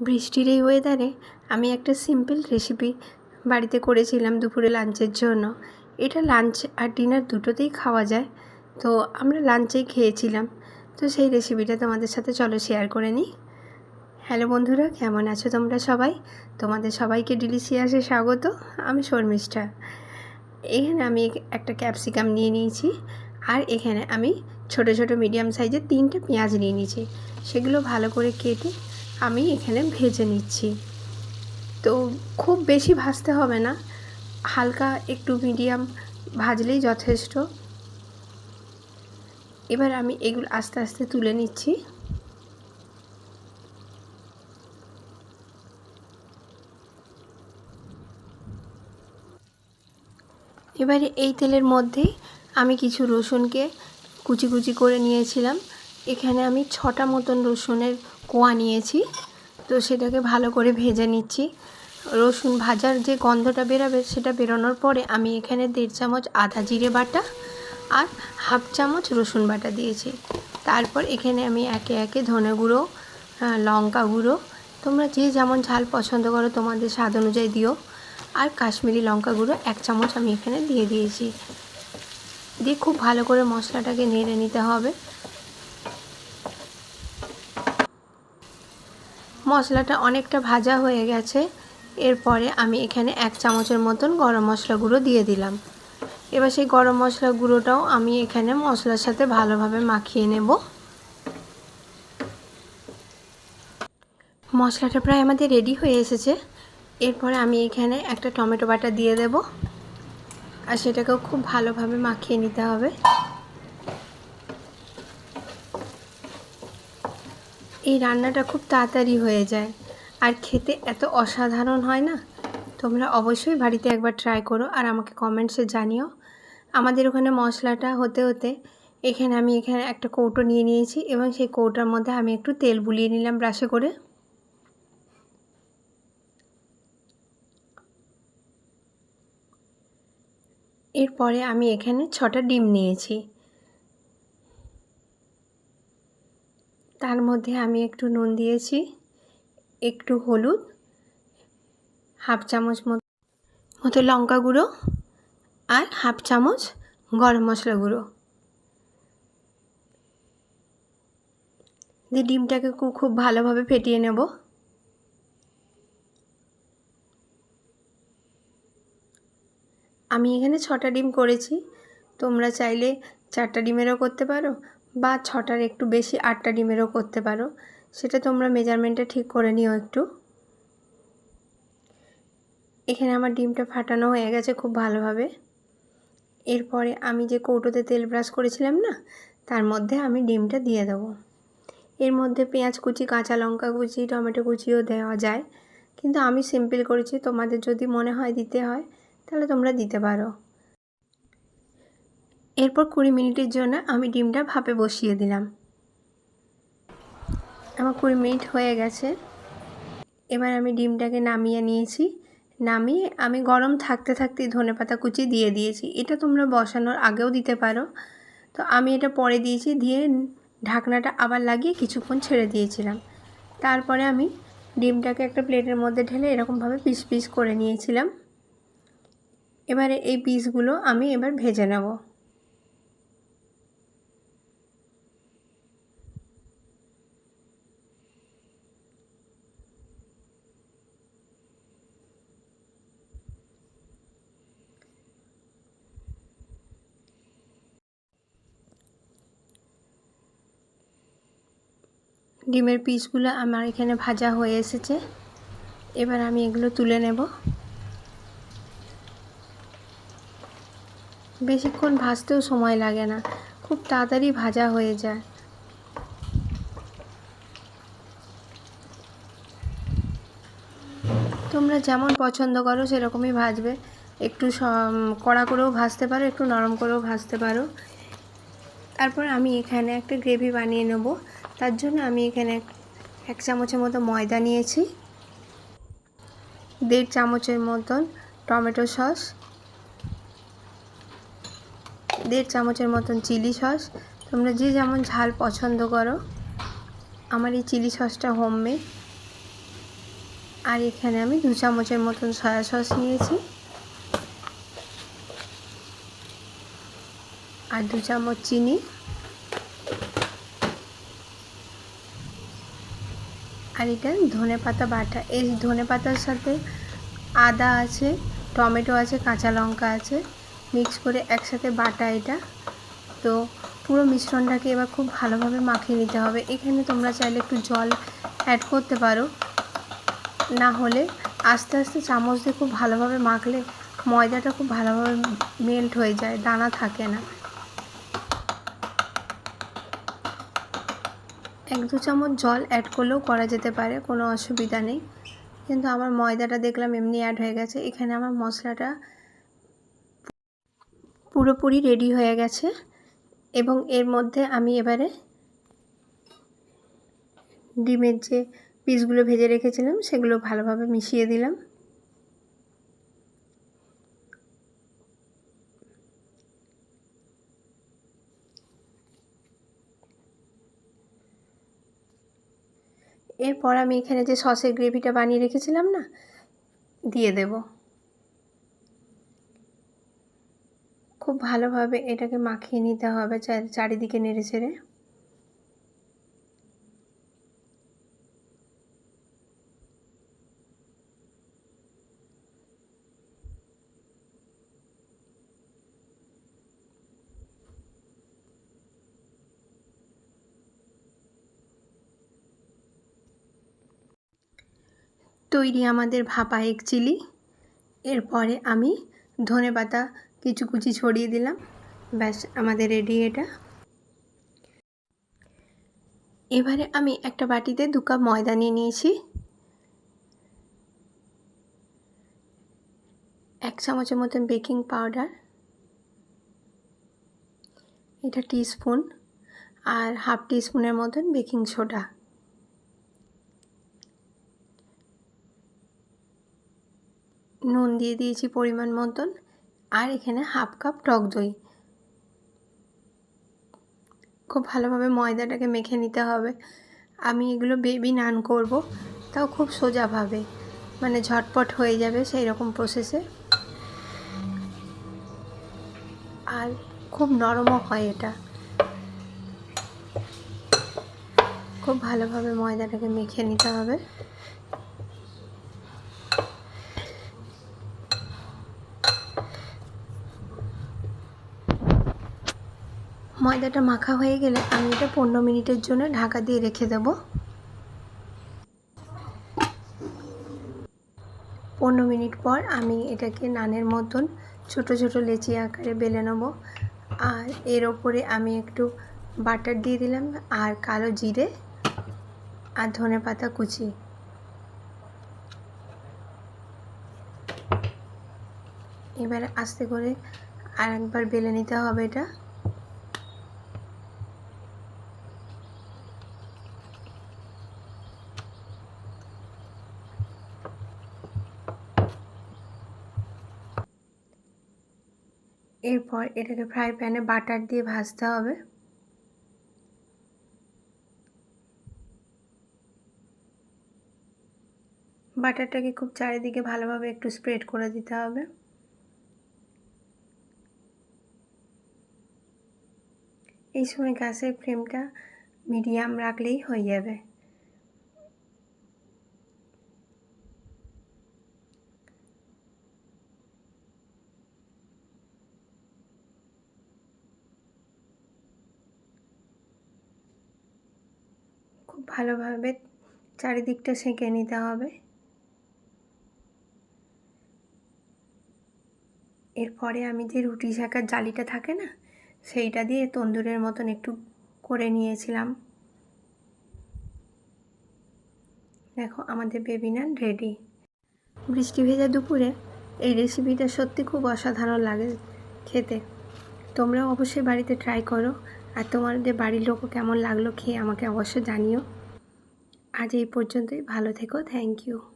বৃষ্টির এই ওয়েদারে আমি একটা সিম্পল রেসিপি বাড়িতে করেছিলাম দুপুরে লাঞ্চের জন্য। এটা লাঞ্চ আর ডিনার দুটোতেই খাওয়া যায়। তো আমরা লাঞ্চেই খেয়েছিলাম। তো সেই রেসিপিটা তোমাদের সাথে চলো শেয়ার করে নিই। হ্যালো বন্ধুরা, কেমন আছো তোমরা সবাই? তোমাদের সবাইকে ডিলিশিয়াসে স্বাগত। আমি শর্মিষ্ঠা। এখানে আমি একটা ক্যাপসিকাম নিয়ে নিয়েছি। আর এখানে আমি ছোট ছোট মিডিয়াম সাইজের তিনটে পেঁয়াজ নিয়ে নিয়েছি। সেগুলো ভালো করে কেটে আমি এখানে ভেজে নিচ্ছি। তো খুব বেশি ভাজতে হবে না। হালকা একটু মিডিয়াম ভাজলেই যথেষ্ট। এবার আমি এগুলো আস্তে আস্তে তুলে নিচ্ছি। এবারে এই তেলের মধ্যেই আমি কিছু রসুনকে কুচি কুচি করে নিয়েছিলাম। এখানে আমি ছটা মতন রসুনের কোয়া নিয়েছি। তো সেটাকে ভালো করে ভেজে নিচ্ছি। রসুন ভাজার যে গন্ধটা বেরোবে সেটা বেরোনোর পরে আমি এখানে দেড় চামচ আদা জিরে বাটা আর হাফ চামচ রসুন বাটা দিয়েছি। তারপর এখানে আমি একে একে ধনে গুঁড়ো লঙ্কা গুঁড়ো, তোমরা যে যেমন ঝাল পছন্দ করো তোমাদের স্বাদ অনুযায়ী দিও। আর কাশ্মীরি লঙ্কা গুঁড়ো এক চামচ আমি এখানে দিয়ে দিয়েছি। দিয়ে খুব ভালো করে মশলাটাকে নেড়ে নিতে হবে। মশলাটা অনেকটা ভাজা হয়ে গেছে। এরপরে আমি এখানে এক চামচের মতন গরম মশলা গুঁড়ো দিয়ে দিলাম। এবার সেই গরম মশলা গুঁড়োটাও আমি এখানে মশলার সাথে ভালোভাবে মাখিয়ে নেব। মশলাটা প্রায় আমাদের রেডি হয়ে এসেছে। এরপরে আমি এখানে একটা টমেটো বাটা দিয়ে দেব। আর সেটাকেও খুব ভালোভাবে মাখিয়ে নিতে হবে। এই রান্নাটা খুব তাড়াতাড়ি হয়ে যায়। আর খেতে এত অসাধারণ হয় না? তোমরা অবশ্যই বাড়িতে একবার ট্রাই করো আর আমাকে কমেন্টসে জানিও। আমাদের ওখানে মশলাটা হতে হতে এখানে আমি এখানে একটা কৌটো নিয়ে নিয়েছি এবং সেই কৌটার মধ্যে আমি একটু তেল বুলিয়ে নিলাম ব্রাশে করে। এরপরে আমি এখানে ছটা ডিম নিয়েছি। তার মধ্যে আমি একটু নুন দিয়েছি, একটু হলুদ, হাফ চামচ মতো লঙ্কা গুঁড়ো আর হাফ চামচ গরম মশলা গুঁড়ো। দিয়ে ডিমটাকে খুব ভালোভাবে ফেটিয়ে নেব। আমি এখানে ছটা ডিম করেছি, তোমরা চাইলে চারটা ডিমেরও করতে পারো। বা ছটার একটু বেশি আটটা ডিমেরও করতে পারো। সেটা তোমরা মেজারমেন্টটা ঠিক করে নিও একটু। এখানে আমার ডিমটা ফাটানো হয়ে গেছে খুব ভালোভাবে। এরপরে আমি যে কৌটোতে তেল ব্রাশ করেছিলাম না, তার মধ্যে আমি ডিমটা দিয়ে দেবো। এর মধ্যে পেঁয়াজ কুচি, কাঁচা লঙ্কা কুচি, টমেটো কুচিও দেওয়া যায়। কিন্তু আমি সিম্পল করেছি, তোমাদের যদি মনে হয় দিতে হয়, তাহলে তোমরা দিতে পারো। এরপর কুড়ি মিনিটের জন্য আমি ডিমটা ভাপে বসিয়ে দিলাম। আমার কুড়ি মিনিট হয়ে গেছে। এবার আমি ডিমটাকে নামিয়ে নিয়েছি। নামিয়ে আমি গরম থাকতে থাকতেই ধনে পাতা কুচি দিয়ে দিয়েছি। এটা তোমরা বসানোর আগেও দিতে পারো। তো আমি এটা পরে দিয়েছি, দিয়ে ঢাকনাটা আবার লাগিয়ে কিছুক্ষণ ছেড়ে দিয়েছিলাম। তারপরে আমি ডিমটাকে একটা প্লেটের মধ্যে ঢেলে এরকমভাবে পিস পিস করে নিয়েছিলাম। এবারে এই পিসগুলো আমি এবার ভেজে নেব। ডিমের পিসগুলো আমার এখানে ভাজা হয়ে এসেছে। এবার আমি এগুলো তুলে নেব। বেশিক্ষণ ভাজতেও সময় লাগে না, খুব তাড়াতাড়ি ভাজা হয়ে যায়। তোমরা যেমন পছন্দ করো সেরকমই ভাজবে। একটু কড়া করেও ভাজতে পারো, একটু নরম করেও ভাজতে পারো। তারপর আমি এখানে একটা গ্রেভি বানিয়ে নেব। তার জন্য আমি এখানে এক চামচের মতো ময়দা নিয়েছি, দেড় চামচের মতন টমেটো সস, দেড় চামচের মতন চিলি সস। তোমরা যে যেমন ঝাল পছন্দ করো, আমার এই চিলি সসটা হোমমেড আর এখানে আমি দু চামচের মতন সয়া সস নিয়েছি। আর দু চামচ চিনি। আর এটা ধনে পাতা বাটা। এই ধনে পাতার সাথে আদা আছে, টমেটো আছে, কাঁচা লঙ্কা আছে। মিক্স করে একসাথে বাটা এটা। তো পুরো মিশ্রণটাকে এবার খুব ভালোভাবে মাখিয়ে নিতে হবে। এখানে তোমরা চাইলে একটু জল অ্যাড করতে পারো। না হলে আস্তে আস্তে চামচ দিয়ে খুব ভালোভাবে মাখলে ময়দাটা খুব ভালোভাবে মেল্ট হয়ে যায়, দানা থাকে না। এক দু চামচ জল অ্যাড করলেও করা যেতে পারে, কোনো অসুবিধা নেই। কিন্তু আমার ময়দাটা দেখলাম এমনি অ্যাড হয়ে গেছে। এখানে আমার মশলাটা পুরোপুরি রেডি হয়ে গেছে এবং এর মধ্যে আমি এবারে ডিমের যে পিসগুলো ভেজে রেখেছিলাম, সেগুলো ভালোভাবে মিশিয়ে দিলাম। এরপর আমি এখানে যে সসের গ্রেভিটা বানিয়ে রেখেছিলাম না, দিয়ে দেব। খুব ভালোভাবে এটাকে মাখিয়ে নিতে হবে চারিদিকে নেড়ে ছেড়ে তৈরি আমাদের ভাপা এগ চিলি এরপরে আমি ধনে পাতা কিছু কুচি ছড়িয়ে দিলাম। ব্যাস, আমাদের রেডি এটা। এবারে আমি একটা বাটিতে দু কাপ ময়দা নিয়ে নিয়েছি। এক চামচের মতন বেকিং পাউডার এটা টিস্পুন আর হাফ টিস্পুনের মতন বেকিং সোডা নুন দিয়ে দিয়েছি পরিমাণ মতন। আর এখানে হাফ কাপ টক দই। খুব ভালোভাবে ময়দাটাকে মেখে নিতে হবে। আমি এগুলো বেবি নান করব, তাও খুব সোজাভাবে। মানে ঝটপট হয়ে যাবে সেই রকম প্রসেসে আর খুব নরমও হয় এটা। খুব ভালোভাবে ময়দাটাকে মেখে নিতে হবে। ময়দাটা মাখা হয়ে গেলে আমি এটা পনেরো মিনিটের জন্য ঢাকা দিয়ে রেখে দেব। পনেরো মিনিট পর আমি এটাকে নানের মতন ছোট ছোট লেচি আকারে বেলে নেব। আর এর ওপরে আমি একটু বাটার দিয়ে দিলাম আর কালো জিরে আর ধনে পাতা কুচি। এবারে আস্তে করে আর একবার বেলে নিতে হবে এটা। এরপর এটাকে ফ্রাই প্যানে বাটার দিয়ে ভাজতে হবে। বাটারটাকে খুব চারিদিকে ভালোভাবে একটু স্প্রেড করে দিতে হবে। এই সময় গ্যাসের ফ্লেমটা মিডিয়াম রাখলেই হয়ে যাবে। খুব ভালোভাবে চারিদিকটা সেঁকে নিতে হবে। এরপরে আমি যে রুটি শাকার জালিটা থাকে না, সেইটা দিয়ে তন্দুরের মতন একটু করে নিয়েছিলাম। দেখো, আমাদের বেবি নান রেডি বৃষ্টি ভেজা দুপুরে এই রেসিপিটা সত্যি খুব অসাধারণ লাগে খেতে। তোমরাও অবশ্যই বাড়িতে ট্রাই করো। আর তোমাদের বাড়ির লোকও কেমন লাগল খেয়ে আমাকে অবশ্য জানিও। আজ এই পর্যন্তই, ভালো থেকো থ্যাংক ইউ